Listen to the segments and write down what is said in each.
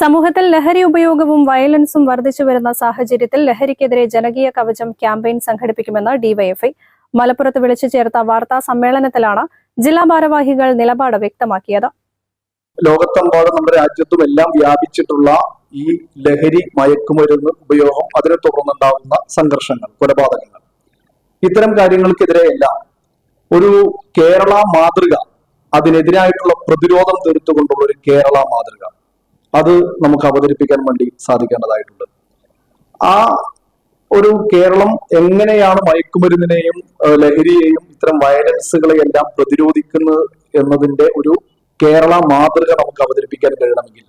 സമൂഹത്തിൽ ലഹരി ഉപയോഗവും വയലൻസും വർദ്ധിച്ചു വരുന്ന സാഹചര്യത്തിൽ ലഹരിക്കെതിരെ ജനകീയ കവചം ക്യാമ്പയിൻ സംഘടിപ്പിക്കുമെന്ന് ഡിവൈഎഫ്ഐ. മലപ്പുറത്ത് വിളിച്ചു ചേർത്ത വാർത്താ സമ്മേളനത്തിലാണ് ജില്ലാ ഭാരവാഹികൾ നിലപാട് വ്യക്തമാക്കിയത്. ലോകത്തെമ്പാടും നമ്മുടെ രാജ്യത്തും എല്ലാം വ്യാപിച്ചിട്ടുള്ള ഈ ലഹരി മയക്കുമരുന്ന് ഉപയോഗം അതിനെ തുടർന്നുണ്ടാകുന്ന സംഘർഷങ്ങൾ കൊലപാതകങ്ങൾ. ഇത്തരം കാര്യങ്ങൾക്കെതിരെയെല്ലാം ഒരു കേരള മാതൃക അതിനെതിരായിട്ടുള്ള പ്രതിരോധം തീർത്തുകൊണ്ടുള്ള ഒരു കേരള മാതൃക. അത് നമുക്ക് അവതരിപ്പിക്കാൻ വേണ്ടി സാധിക്കേണ്ടതായിട്ടുണ്ട്. ആ ഒരു കേരളം എങ്ങനെയാണ് മയക്കുമരുന്നിനെയും ലഹരിയെയും ഇത്തരം വയലൻസുകളെ എല്ലാം പ്രതിരോധിക്കുന്നത് എന്നതിന്റെ ഒരു കേരള മാതൃക നമുക്ക് അവതരിപ്പിക്കാൻ കഴിയണമെങ്കിൽ.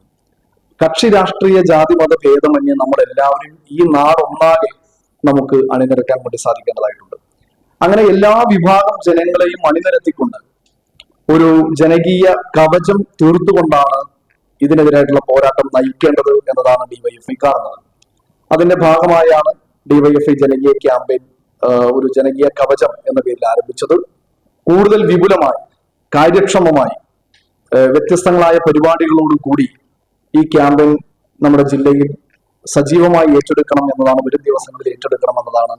കക്ഷി രാഷ്ട്രീയ ജാതി മത ഭേദമന്യേ നമ്മളെല്ലാവരും ഈ നാടൊന്നാകെ നമുക്ക് അണിനിരക്കാൻ വേണ്ടി സാധിക്കേണ്ടതായിട്ടുണ്ട്. അങ്ങനെ എല്ലാ വിഭാഗം ജനങ്ങളെയും അണിനിരത്തിക്കൊണ്ട് ഒരു ജനകീയ കവചം തീർത്തുകൊണ്ടാണ് ഇതിനെതിരായിട്ടുള്ള പോരാട്ടം നയിക്കേണ്ടത് എന്നതാണ് ഡിവൈഎഫ്ഐ കാണുന്നത്. അതിന്റെ ഭാഗമായാണ് ഡിവൈഎഫ്ഐ ജനകീയ ക്യാമ്പയിൻ ഒരു ജനകീയ കവചം എന്ന പേരിൽ ആരംഭിച്ചത്. കൂടുതൽ വിപുലമായി കാര്യക്ഷമമായി വ്യത്യസ്തങ്ങളായ പരിപാടികളോട് കൂടി ഈ ക്യാമ്പയിൻ നമ്മുടെ ജില്ലയിൽ സജീവമായി ഏറ്റെടുക്കണം എന്നതാണ് വരും ദിവസങ്ങളിൽ ഏറ്റെടുക്കണം എന്നതാണ്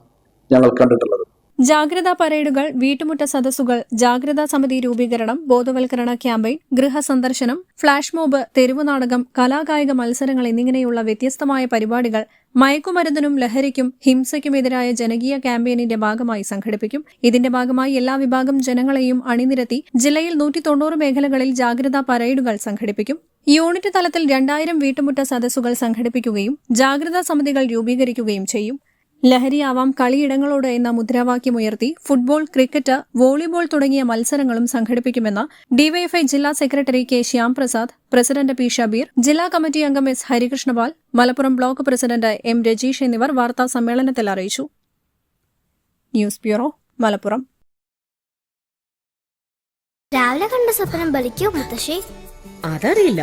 ഞങ്ങൾ കണ്ടിട്ടുള്ളത്. ജാഗ്രതാ പരേഡുകൾ വീട്ടുമുറ്റ സദസ്സുകൾ ജാഗ്രതാ സമിതി രൂപീകരണം ബോധവൽക്കരണ ക്യാമ്പയിൻ ഗൃഹസന്ദർശനം ഫ്ളാഷ് മോബ് തെരുവുനാടകം കലാകായിക മത്സരങ്ങൾ എന്നിങ്ങനെയുള്ള വ്യത്യസ്തമായ പരിപാടികൾ മയക്കുമരുന്നിനും ലഹരിക്കും ഹിംസയ്ക്കുമെതിരായ ജനകീയ ക്യാമ്പയിനിന്റെ ഭാഗമായി സംഘടിപ്പിക്കും. ഇതിന്റെ ഭാഗമായി എല്ലാ വിഭാഗം ജനങ്ങളെയും അണിനിരത്തി ജില്ലയിൽ നൂറ്റി തൊണ്ണൂറ് മേഖലകളിൽ ജാഗ്രതാ പരേഡുകൾ സംഘടിപ്പിക്കും. യൂണിറ്റ് തലത്തിൽ രണ്ടായിരം വീട്ടുമുറ്റ സദസ്സുകൾ സംഘടിപ്പിക്കുകയും ജാഗ്രതാ സമിതികൾ രൂപീകരിക്കുകയും ചെയ്യും. ലഹരിയാവാം കളിയിടങ്ങളോട് എന്ന മുദ്രാവാക്യമുയർത്തി ഫുട്ബോൾ ക്രിക്കറ്റ് വോളിബോൾ തുടങ്ങിയ മത്സരങ്ങളും സംഘടിപ്പിക്കുമെന്ന് ഡിവൈഎഫ്ഐ ജില്ലാ secretary K Shyamprasad president P Shabeer ജില്ലാ കമ്മിറ്റി അംഗം S Harikrishnapal Malappuram block president M Rajeesh എന്നിവർ വാർത്താ സമ്മേളനത്തിൽ അറിയിച്ചു. News bureau Malappuram. രാവിലെ കണ്ട സ്വപ്നം ബലിക്കോ മുത്തശ്ശി? അതറിയില്ല.